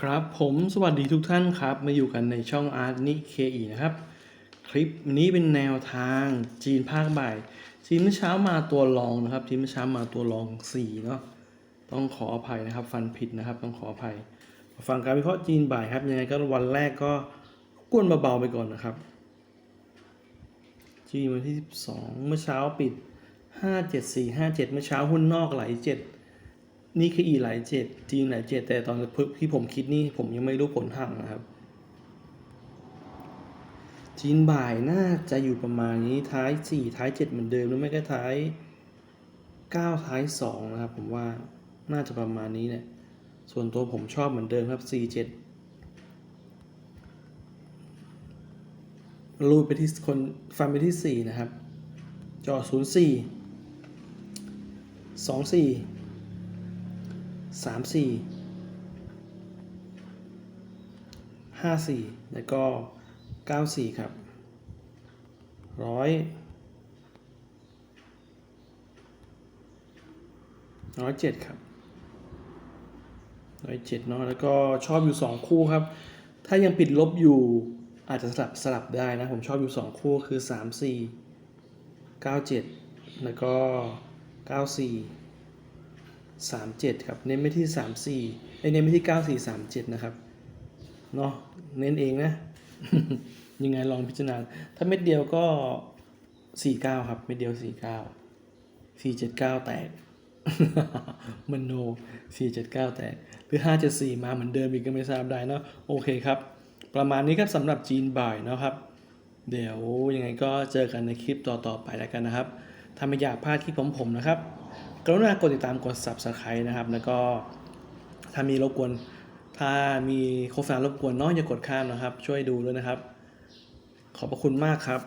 ครับผมสวัสดีทุกท่านครับ มาอยู่กันในช่องอาร์ตนิเคอีนะครับ คลิปนี้เป็นแนวทางจีนภาคบ่ายจีนเมื่อเช้ามาตัวรองนะครับจีนเมื่อเช้ามาตัวรองสี่เนาะต้องขออภัยนะครับ ฟันผิดนะครับ ต้องขออภัยฟังการวิเคราะห์จีนบ่ายครับยังไงก็วันแรกก็กวนเบาๆไปก่อนนะครับ จีนวันที่ 12 เมื่อเช้าปิด 57457 เมื่อเช้าหุ้นนอกไหลเจ็ด นี่คืออีหลายเจ็ดจีนหลายเจ็ดแต่ตอนที่ผมคิดนี่ผมยังไม่รู้ผลห่างนะครับ จีนบ่ายน่าจะอยู่ประมาณนี้ท้ายสี่ท้ายเจ็ดเหมือนเดิมหรือไม่ก็ท้ายเก้าท้ายสองนะครับ ผมว่าน่าจะประมาณนี้เนี่ยส่วนตัวผมชอบเหมือนเดิมครับสี่เจ็ดรูดไปที่คนฟันไปที่สี่นะครับ จอศูนย์ สามสี่ห้าสี่แล้วก็เก้าสี่ครับร้อยร้อยเจ็ดครับร้อยเจ็ดเนาะแล้วก็ชอบอยู่สองคู่ครับ ถ้ายังปิดลบอยู่อาจจะสลับสลับได้นะ ผมชอบอยู่สองคู่คือสามสี่เก้าเจ็ดแล้วก็เก้าสี่ สามเจ็ดครับ เน้นไปที่สามสี่ไอยเน้นไปที่เก้าสี่สามเจ็ดนะครับ เนาะเน้นเองนะ ยังไงลองพิจารณา ถ้าเม็ดเดียวก็สี่เก้าครับ เม็ดเดียวสี่เก้าสี่เจ็ดเก้าแตกมันโนสี่เจ็ดเก้าแตก หรือห้าเจ็ดสี่มาเหมือนเดิมอีกก็ไม่ทราบได้เนาะ โอเคครับ ประมาณนี้ครับสำหรับจีนบ่ายนะครับ เดี๋ยวยังไงก็เจอกันในคลิปต่อๆไปแล้วกันนะครับ ถ้าไม่อยากพลาดคลิปของผมนะครับ กรุณากดติดตามกด subscribe นะครับ แล้วก็ถ้ามีรบกวน ถ้ามีโฆษณารบกวนน้อยอย่ากดข้ามนะครับ ช่วยดูด้วยนะครับ ขอบพระคุณมากครับ